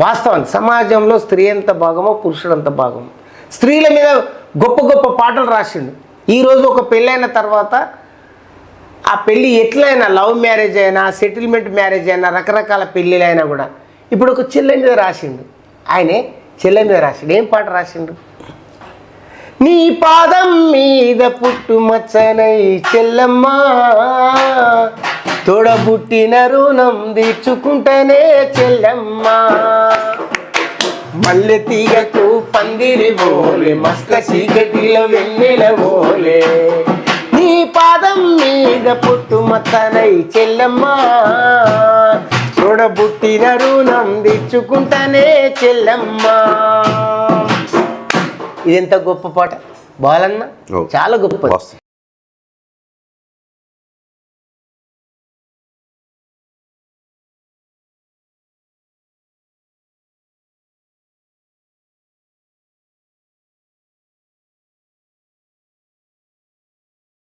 వాస్తవం. సమాజంలో స్త్రీ ఎంత భాగమో పురుషుడు అంత భాగమో స్త్రీల మీద గొప్ప గొప్ప పాటలు రాసిండు. ఈరోజు ఒక పెళ్ళైన తర్వాత ఆ పెళ్ళి ఎట్లయినా లవ్ మ్యారేజ్ అయినా సెటిల్మెంట్ మ్యారేజ్ అయినా రకరకాల పెళ్ళిళ్ళైనా కూడా ఇప్పుడు ఒక చెల్లె మీద రాసిండు. ఆయనే చెల్లె మీద రాసిండు. ఏం పాట రాసిండు? నీ పాదం మీద పుట్టు మచ్చనై చెల్లమ్మా. తోడబుట్టిన రుణం తీర్చుకుంటేనే చెల్లమ్మా. మల్లె తీగకు పందిరి ఓలే మస్క చీకటిలో వెన్నెల ఓలే నీ పాదం మీద పుట్టు మత్తనై చెల్లమ్మా. చూడబుట్టిన రుణం తెచ్చుకుంటానే చెల్లమ్మా. ఇది ఎంత గొప్ప పాట? బాలన్న. చాలా గొప్ప.